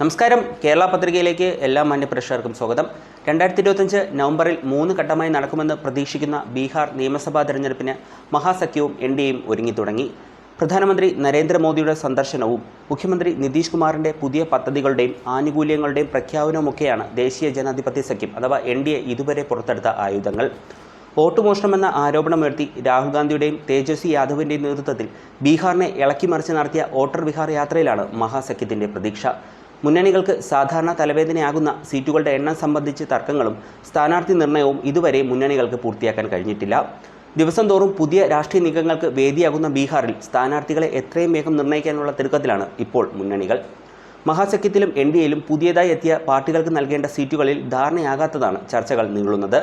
നമസ്കാരം. കേരള പത്രികയിലേക്ക് എല്ലാ മാന്യപ്രേക്ഷകർക്കും സ്വാഗതം. രണ്ടായിരത്തി ഇരുപത്തഞ്ച് നവംബറിൽ മൂന്ന് ഘട്ടമായി നടക്കുമെന്ന് പ്രതീക്ഷിക്കുന്ന ബീഹാർ നിയമസഭാ തെരഞ്ഞെടുപ്പിന് മഹാസഖ്യവും എൻ ഡി എയും ഒരുങ്ങി തുടങ്ങി. പ്രധാനമന്ത്രി നരേന്ദ്രമോദിയുടെ സന്ദർശനവും മുഖ്യമന്ത്രി നിതീഷ് കുമാറിന്റെ പുതിയ പദ്ധതികളുടെയും ആനുകൂല്യങ്ങളുടെയും പ്രഖ്യാപനവുമൊക്കെയാണ് ദേശീയ ജനാധിപത്യ സഖ്യം അഥവാ എൻ ഡി എ ഇതുവരെ പുറത്തെടുത്ത ആയുധങ്ങൾ. വോട്ട് മോഷണമെന്ന ആരോപണമുയർത്തി രാഹുൽ ഗാന്ധിയുടെയും തേജസ്വി യാദവിന്റെയും നേതൃത്വത്തിൽ ബീഹാറിനെ ഇളക്കിമറിച്ച് നടത്തിയ വോട്ടർ വിഹാർ യാത്രയിലാണ് മഹാസഖ്യത്തിന്റെ പ്രതീക്ഷ. മുന്നണികൾക്ക് സാധാരണ തലവേദനയാകുന്ന സീറ്റുകളുടെ എണ്ണം സംബന്ധിച്ച് തർക്കങ്ങളും സ്ഥാനാർത്ഥി നിർണയവും ഇതുവരെ മുന്നണികൾക്ക് പൂർത്തിയാക്കാൻ കഴിഞ്ഞിട്ടില്ല. ദിവസം തോറും പുതിയ രാഷ്ട്രീയ നീക്കങ്ങൾക്ക് വേദിയാകുന്ന ബീഹാറിൽ സ്ഥാനാർത്ഥികളെ എത്രയും വേഗം നിർണയിക്കാനുള്ള തിടുക്കത്തിലാണ് ഇപ്പോൾ മുന്നണികൾ. മഹാസഖ്യത്തിലും എൻ ഡി എയിലും പുതിയതായി എത്തിയ പാർട്ടികൾക്ക് നൽകേണ്ട സീറ്റുകളിൽ ധാരണയാകാത്തതാണ് ചർച്ചകൾ നീളുന്നത്.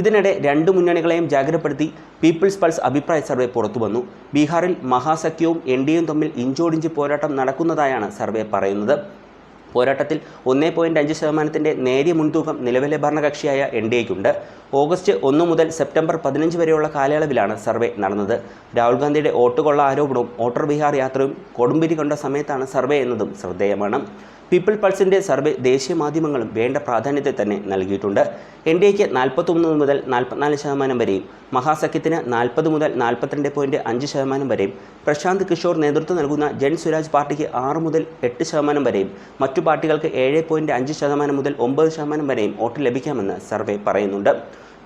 ഇതിനിടെ രണ്ട് മുന്നണികളെയും ജാഗ്രതപ്പെടുത്തി പീപ്പിൾസ് പൾസ് അഭിപ്രായ സർവേ പുറത്തുവന്നു ബീഹാറിൽ മഹാസഖ്യവും എൻ ഡി എയും തമ്മിൽ ഇഞ്ചോടിഞ്ച് പോരാട്ടം നടക്കുന്നതായാണ് സർവേ പറയുന്നത്. പോരാട്ടത്തിൽ ഒന്നേ പോയിന്റ് അഞ്ച് ശതമാനത്തിന്റെ നേരിയ മുൻതൂക്കം നിലവിലെ ഭരണകക്ഷിയായ എൻ ഡി എക്കുണ്ട് ഓഗസ്റ്റ് ഒന്ന് മുതൽ സെപ്റ്റംബർ പതിനഞ്ച് വരെയുള്ള കാലയളവിലാണ് സർവേ നടന്നത്. രാഹുൽ ഗാന്ധിയുടെ വോട്ടുകൊള്ള ആരോപണവും വോട്ടർ ബിഹാർ യാത്രയും കൊടുമ്പിരി കൊണ്ട സമയത്താണ് സർവേ എന്നതും ശ്രദ്ധേയമാണ്. പീപ്പിൾ പൾസിന്റെ സർവേ ദേശീയ മാധ്യമങ്ങളും വേണ്ട പ്രാധാന്യത്തെ തന്നെ നൽകിയിട്ടുണ്ട്. എൻ ഡി എക്ക് നാൽപ്പത്തൊന്ന് മുതൽ നാൽപ്പത്തിനാല് ശതമാനം വരെയും മഹാസഖ്യത്തിന് നാൽപ്പത് മുതൽ നാൽപ്പത്തിരണ്ട് പോയിന്റ് അഞ്ച് ശതമാനം വരെയും പ്രശാന്ത് കിഷോർ നേതൃത്വം നൽകുന്ന ജൻ സ്വരാജ് പാർട്ടിക്ക് ആറ് മുതൽ എട്ട് ശതമാനം വരെയും മറ്റു പാർട്ടികൾക്ക് ഏഴ് പോയിന്റ് അഞ്ച് ശതമാനം മുതൽ ഒമ്പത് ശതമാനം വരെയും വോട്ട് ലഭിക്കാമെന്ന് സർവേ പറയുന്നുണ്ട്.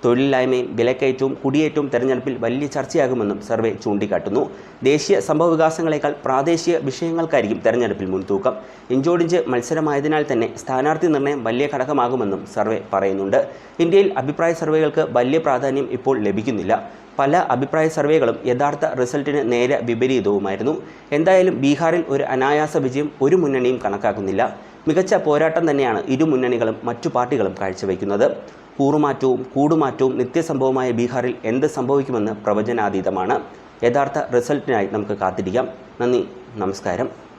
തൊഴിലില്ലായ്മയും വിലക്കയറ്റവും കുടിയേറ്റവും തെരഞ്ഞെടുപ്പിൽ വലിയ ചർച്ചയാകുമെന്നും സർവേ ചൂണ്ടിക്കാട്ടുന്നു. ദേശീയ സംഭവവികാസങ്ങളെക്കാൾ പ്രാദേശിക വിഷയങ്ങൾക്കായിരിക്കും തെരഞ്ഞെടുപ്പിൽ മുൻതൂക്കം. ഇഞ്ചോടിഞ്ച് മത്സരമായതിനാൽ തന്നെ സ്ഥാനാർത്ഥി നിർണയം വലിയ ഘടകമാകുമെന്നും സർവേ പറയുന്നുണ്ട്. ഇന്ത്യയിൽ അഭിപ്രായ സർവേകൾക്ക് വലിയ പ്രാധാന്യം ഇപ്പോൾ ലഭിക്കുന്നില്ല. പല അഭിപ്രായ സർവേകളും യഥാർത്ഥ റിസൾട്ടിന് നേരെ വിപരീതവുമായിരുന്നു. എന്തായാലും ബീഹാറിൽ ഒരു അനായാസ വിജയം ഒരു മുന്നണിയും കണക്കാക്കുന്നില്ല. മികച്ച പോരാട്ടം തന്നെയാണ് ഇരു മുന്നണികളും മറ്റു പാർട്ടികളും കാഴ്ചവെക്കുന്നത്. കൂറുമാറ്റവും കൂടുമാറ്റവും നിത്യസംഭവമായ ബീഹാറിൽ എന്ത് സംഭവിക്കുമെന്ന് പ്രവചനാതീതമാണ്. യഥാർത്ഥ റിസൾട്ടിനായി നമുക്ക് കാത്തിരിക്കാം. നന്ദി നമസ്കാരം.